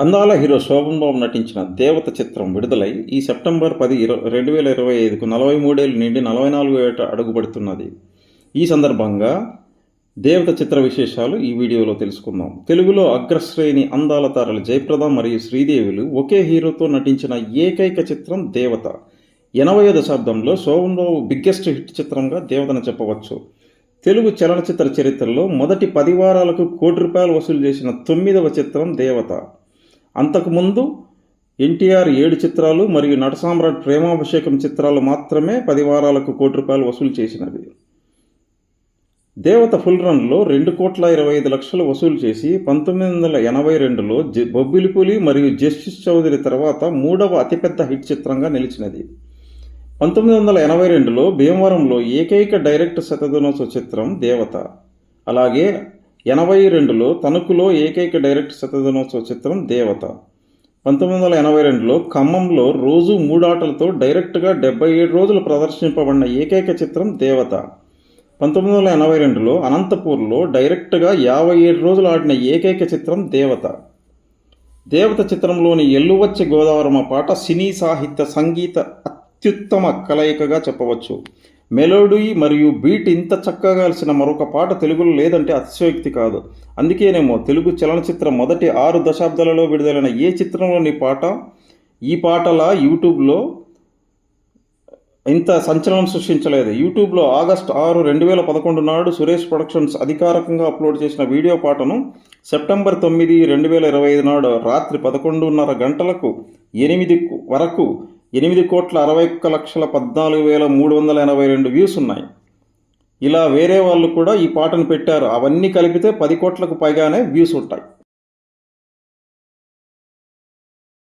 అందాల హీరో శోభన్ బాబు నటించిన దేవత చిత్రం విడుదలై ఈ సెప్టెంబర్ పది ఇర రెండు వేల ఇరవై ఐదుకు నలభై మూడేళ్ళు నుండి నలభై నాలుగు ఏట అడుగుపడుతున్నది. ఈ సందర్భంగా దేవత చిత్ర విశేషాలు ఈ వీడియోలో తెలుసుకుందాం. తెలుగులో అగ్రశ్రేణి అందాల తారలు జయప్రద మరియు శ్రీదేవులు ఒకే హీరోతో నటించిన ఏకైక చిత్రం దేవత. ఎనభై దశాబ్దంలో శోభన్ బాబు బిగ్గెస్ట్ హిట్ చిత్రంగా దేవతను చెప్పవచ్చు. తెలుగు చలనచిత్ర చరిత్రలో మొదటి పది వారాలకు కోటి రూపాయలు వసూలు చేసిన తొమ్మిదవ చిత్రం దేవత. అంతకుముందు ఎన్టీఆర్ ఏడు చిత్రాలు మరియు నటసామ్రాట్ ప్రేమాభిషేకం చిత్రాలు మాత్రమే పది వారాలకు కోటి రూపాయలు వసూలు చేసినవి. దేవత ఫుల్ రన్లో రెండు కోట్ల ఇరవై ఐదు లక్షలు వసూలు చేసి పంతొమ్మిది వందల ఎనభై రెండులో జ బొబ్బిలిపులి మరియు జస్టిస్ చౌదరి తర్వాత మూడవ అతిపెద్ద హిట్ చిత్రంగా నిలిచినది. పంతొమ్మిది వందల ఎనభై రెండులో భీమవరంలో ఏకైక డైరెక్ట్ శతదినోత్సవ చిత్రం దేవత. అలాగే ఎనభై రెండులో తణుకులో ఏకైక డైరెక్ట్ శతదినోత్సవ చిత్రం దేవత. పంతొమ్మిది వందల ఎనభై రెండులో ఖమ్మంలో రోజు మూడాటలతో డైరెక్ట్గా డెబ్బై ఏడు రోజులు ప్రదర్శింపబడిన ఏకైక చిత్రం దేవత. పంతొమ్మిది వందల ఎనభై రెండులో అనంతపూర్లో డైరెక్ట్గా యాభై ఏడు రోజులు ఆడిన ఏకైక చిత్రం దేవత. దేవత చిత్రంలోని ఎల్లువచ్చి గోదావరమ్మ పాట సినీ సాహిత్య సంగీత అత్యుత్తమ కలయికగా చెప్పవచ్చు. మెలోడీ మరియు బీట్ ఇంత చక్కగా కలిసిన మరొక పాట తెలుగులో లేదంటే అతిశయోక్తి కాదు. అందుకేనేమో తెలుగు చలనచిత్ర మొదటి ఆరు దశాబ్దాలలో విడుదలైన ఏ చిత్రంలోని పాట? ఈ పాటలా యూట్యూబ్లో ఇంత సంచలనం సృష్టించలేదు. యూట్యూబ్లో ఆగస్ట్ ఆరు రెండు వేల పదకొండు నాడు సురేష్ ప్రొడక్షన్స్ అధికారికంగా అప్లోడ్ చేసిన వీడియో పాటను సెప్టెంబర్ తొమ్మిది రెండు వేల ఇరవై ఐదు నాడు రాత్రి పదకొండున్నర గంటలకు ఎనిమిది వరకు ఎనిమిది కోట్ల అరవై ఒక్క లక్షల పద్నాలుగు వేల మూడు వందల ఎనభై రెండు వ్యూస్ ఉన్నాయి. ఇలా వేరే వాళ్ళు కూడా ఈ పాటను పెట్టారు. అవన్నీ కలిపితే పది కోట్లకు పైగానే వ్యూస్ ఉంటాయి.